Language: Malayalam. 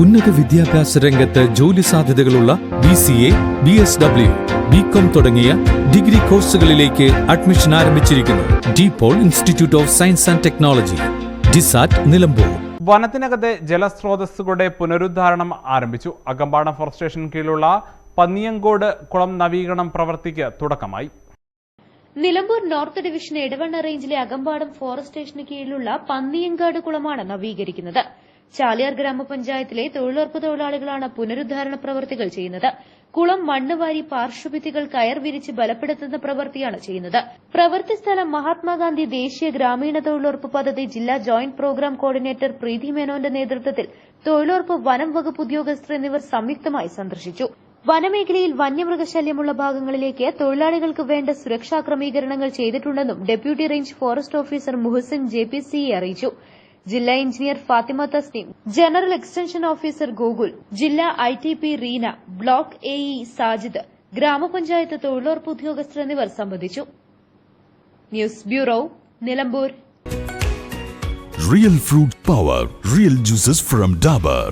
ഉന്നത വിദ്യാഭ്യാസ രംഗത്ത് ജോലി സാധ്യതകളുള്ള B C A B S W B Com തുടങ്ങിയ ഡിഗ്രി കോഴ്സുകളിലേക്ക് അഡ്മിഷൻ ആരംഭിച്ചിരിക്കുന്നു. De Paul institute of science and technology DISAT Nilambur. വനത്തിനകത്തെ ജലസ്രോതസ്സുകളുടെ പുനരുദ്ധാരണം ആരംഭിച്ചു. അകമ്പാടം ഫോറസ്റ്റ് സ്റ്റേഷൻ കീഴിലുള്ള പന്നിയങ്കോട് കുളം നവീകരണം പ്രവർത്തിക്ക് തുടക്കമായി. നിലമ്പൂർ നോർത്ത് ഡിവിഷൻ എടവണ്ണ റേഞ്ചിലെ അകമ്പാടം ഫോറസ്റ്റ് സ്റ്റേഷന് കീഴിലുള്ള പന്നിയങ്കാട് കുളമാണ് നവീകരിക്കുന്നത്. ചാലിയാർ ഗ്രാമപഞ്ചായത്തിലെ തൊഴിലുറപ്പ് തൊഴിലാളികളാണ് പുനരുദ്ധാരണ പ്രവൃത്തികൾ ചെയ്യുന്നത്. കുളം മണ്ണ് വാരി പാർശ്വഭിത്തികൾ കയർ വിരിച്ച് ബലപ്പെടുത്തുന്ന പ്രവൃത്തിയാണ് ചെയ്യുന്നത്. പ്രവൃത്തി സ്ഥലം മഹാത്മാഗാന്ധി ദേശീയ ഗ്രാമീണ തൊഴിലുറപ്പ് പദ്ധതി ജില്ലാ ജോയിന്റ് പ്രോഗ്രാം കോർഡിനേറ്റർ പ്രീതി മേനോന്റെ നേതൃത്വത്തിൽ തൊഴിലുറപ്പ് വനം വകുപ്പ് ഉദ്യോഗസ്ഥർ എന്നിവർ സംയുക്തമായി സന്ദർശിച്ചു. വനമേഖലയിൽ വന്യമൃഗശല്യമുള്ള ഭാഗങ്ങളിലേക്ക് തൊഴിലാളികൾക്ക് വേണ്ട സുരക്ഷാ ക്രമീകരണങ്ങൾ ചെയ്തിട്ടുണ്ടെന്നും deputy range forest officer Muhsin J P സിയെ അറിയിച്ചു. ജില്ലാ engineer Fathima Tasneem general extension officer Gokul ജില്ലാ I T P Reena block A E Sajid ഗ്രാമപഞ്ചായത്ത് തൊഴിലുറപ്പ് ഉദ്യോഗസ്ഥർ എന്നിവർ സംബന്ധിച്ചു news bureau Nilambur real fruit power real juices from Dabur.